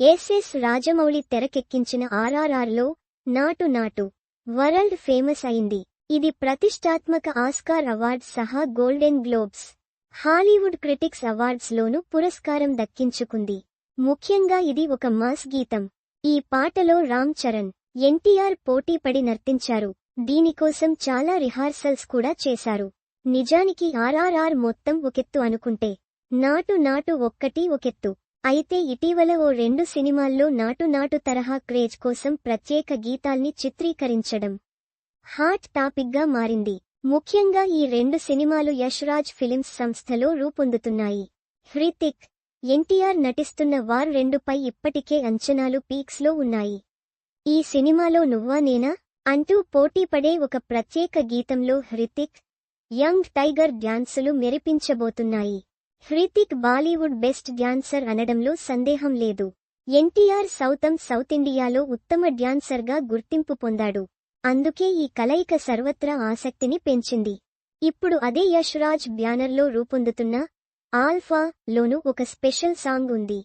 SS Rajamouli తెరకెక్కించిన ఆర్ఆర్ఆర్లో నాటు నాటు వరల్డ్ ఫేమస్ అయింది. ఇది ప్రతిష్టాత్మక ఆస్కార్ అవార్డ్స్ సహా golden globes Hollywood critics awards లోనూ పురస్కారం దక్కించుకుంది. ముఖ్యంగా ఇది ఒక మాస్ గీతం. ఈ పాటలో రామ్ చరణ్ ఎన్టీఆర్ పోటీపడి నర్తించారు. దీనికోసం చాలా రిహార్సల్స్ కూడా చేశారు. నిజానికి ఆర్ఆర్ఆర్ మొత్తం ఒకెత్తు అనుకుంటే నాటు నాటు ఒక్కటి ఒకెత్తు. అయితే ఇటీవల ఓ రెండు సినిమాల్లో నాటు నాటు తరహా క్రేజ్ కోసం ప్రత్యేక గీతాల్ని చిత్రీకరించడం హాట్ టాపిక్గా మారింది. ముఖ్యంగా ఈ రెండు సినిమాలు యశ్రాజ్ ఫిలిమ్స్ సంస్థలో రూపొందుతున్నాయి. హృతిక్ ఎన్టీఆర్ నటిస్తున్న వార్ రెండుపై ఇప్పటికే అంచనాలు పీక్స్లో ఉన్నాయి. ఈ సినిమాలో నువ్వా నేనా? అంటూ పోటీపడే ఒక ప్రత్యేక గీతంలో హృతిక్ యంగ్ టైగర్ డ్యాన్సులు మెరిపించబోతున్నాయి. హృతిక్ బాలీవుడ్ బెస్ట్ డ్యాన్సర్ అనడంలో సందేహం లేదు. ఎన్టీఆర్ సౌతం సౌత్ ఇండియాలో ఉత్తమ డ్యాన్సర్గా గుర్తింపు పొందాడు. అందుకే ఈ కలయిక సర్వత్రా ఆసక్తిని పెంచింది. ఇప్పుడు అదే యష్రాజ్ బ్యానర్లో రూపొందుతున్న ఆల్ఫా లోను ఒక స్పెషల్ సాంగ్ ఉంది.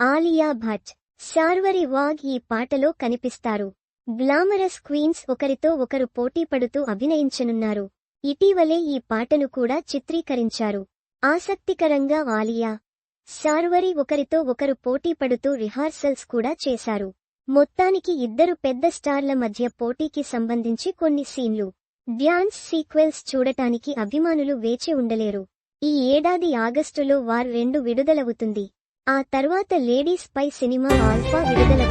ఆలియా భట్ శార్వరి వాగ్ ఈ పాటలో కనిపిస్తారు. గ్లామరస్ క్వీన్స్ ఒకరితో ఒకరు పోటీపడుతూ అభినయించనున్నారు. ఇటీవలే ఈ పాటను కూడా చిత్రీకరించారు. ఆసక్తికరంగా ఆలియా. శార్వరి ఒకరితో ఒకరు పోటీ పడుతూ రిహార్సల్స్ కూడా చేశారు. మొత్తానికి ఇద్దరు పెద్ద స్టార్ల మధ్య పోటీకి సంబంధించి కొన్ని సీన్లు. డ్యాన్స్ సీక్వెల్స్ చూడటానికి అభిమానులు వేచి ఉండలేరు. ఈ ఏడాది ఆగస్టులో వార్ రెండు విడుదలవుతుంది. ఆ తర్వాత లేడీస్ పై సినిమా ఆల్ఫా విడుదల